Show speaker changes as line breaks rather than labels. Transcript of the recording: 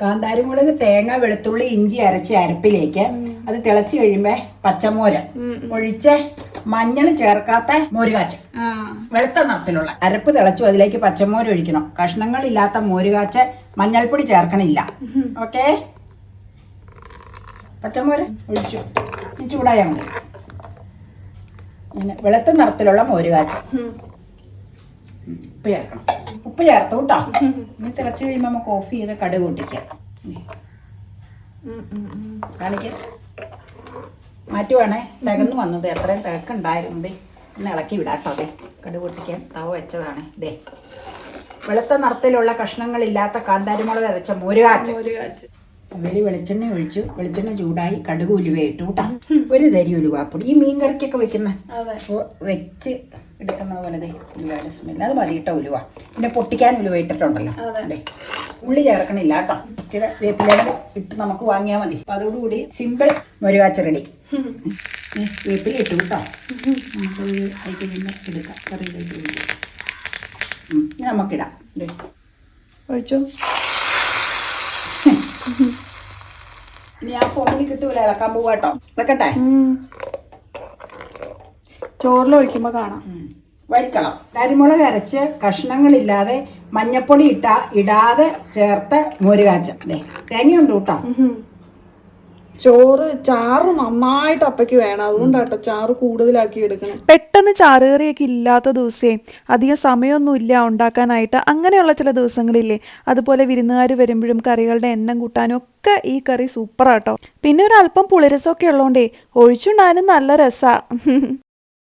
കാന്താരിമുളക് തേങ്ങ വെളുത്തുള്ളി ഇഞ്ചി അരച്ച് അരപ്പിലേക്ക്. അത് തിളച്ച് കഴിയുമ്പോ പച്ചമോര്. ഒഴിച്ച് മഞ്ഞൾ ചേർക്കാത്ത മോരുകാച്ച്. വെളുത്ത നിറത്തിലുള്ള. അരപ്പ് തിളച്ചു അതിലേക്ക് പച്ചമോര് ഒഴിക്കണം. കഷ്ണങ്ങളില്ലാത്ത മോരുകാച്ച് മഞ്ഞൾപ്പൊടി ചേർക്കണില്ല. ഓക്കെ? പച്ചമോര് ഒഴിച്ചു. ചൂടായാൽ മതി. വെളുത്ത നിറത്തിലുള്ള മോരുകാച്ച്. ഉപ്പ് ചേർക്കണം. ഉപ്പ് ചേർത്തു കേട്ടോ ഇനി തിളച്ച് കഴിയുമ്പോൾ നമുക്ക് ഓഫ് ചെയ്ത് കടുക് പൊട്ടിക്കാം. കാണിക്ക. മാറ്റുവാണേ തികന്നു വന്നത് എത്രയും തികക്കുണ്ടായിരുന്നത് ഒന്ന് ഇളക്കി വിടാട്ടോ അതെ കടുക് പൊട്ടിക്കാൻ തവ വെച്ചതാണ്. ഇതേ വെളുത്ത നിറത്തിലുള്ള കഷ്ണങ്ങളില്ലാത്ത കാന്താരിമുളക് അരച്ച മോരുകാച്ച്
ഒരു
വെളി വെളിച്ചെണ്ണ ഒഴിച്ചു വെളിച്ചെണ്ണ ചൂടായി കടുക് ഉലുവ ഇട്ടു കേട്ടോ ഒരു തരി ഉലുവാപ്പൊടി. ഈ മീൻ കറിക്കൊക്കെ വെക്കുന്ന? വെച്ച് എടുക്കുന്ന പോലെ ഉലുവയുടെ സ്മെല്ല് അത് മതി കേട്ടോ ഉലുവ. പിന്നെ പൊട്ടിക്കാൻ ഉലുവ ഇട്ടിട്ടുണ്ടല്ലോ.
അതെ.
ദേ. ഉള്ളി ചേർക്കണില്ല കേട്ടോ ഇച്ചിരി വേപ്പിലേക്ക് ഇട്ട് നമുക്ക് വാങ്ങിയാൽ മതി. അപ്പം അതോടുകൂടി സിമ്പിൾ മുരുകാച്ച റെഡി. വേപ്പില ഇട്ടു കേട്ടോ നമുക്ക് അതിലേക്ക് പിന്നെ എടുക്കാം. കറിയിലേക്ക്. നമുക്കിടാം.
ഒഴിച്ചു?
ഇനി ആ ഫോണിൽ കിട്ടൂല ഇളക്കാൻ പോവാ കേട്ടോ വെക്കട്ടെ?
ചോറിൽ ഒഴിക്കുമ്പോ കാണാം.
വഴിക്കളം കരിമുളക് അരച്ച് കഷ്ണങ്ങളില്ലാതെ മഞ്ഞപ്പൊടി ഇട്ട ഇടാതെ ചേർത്ത് മോരുകാച്ച അതെ തേങ്ങയുണ്ട് കേട്ടോ
ചോറ് ചാറ് നന്നായിട്ട് അപ്പയ്ക്ക് വേണം. അതുകൊണ്ടാട്ടോ ചാറ് കൂടുതലാക്കി എടുക്കണം.
പെട്ടെന്ന് ചാറുകറിയൊക്കെ ഇല്ലാത്ത ദിവസേ അധികം സമയമൊന്നുമില്ല ഉണ്ടാക്കാനായിട്ട്. അങ്ങനെയുള്ള ചില ദിവസങ്ങളില്ലേ. അതുപോലെ വിരുന്നുകാർ വരുമ്പോഴും കറികളുടെ എണ്ണം കൂട്ടാനും ഒക്കെ ഈ കറി സൂപ്പറാട്ടോ. പിന്നെ ഒരു അല്പം പുളിരസമൊക്കെ ഉള്ളതുകൊണ്ടേ ഒഴിച്ചുണ്ടാനും നല്ല രസാ.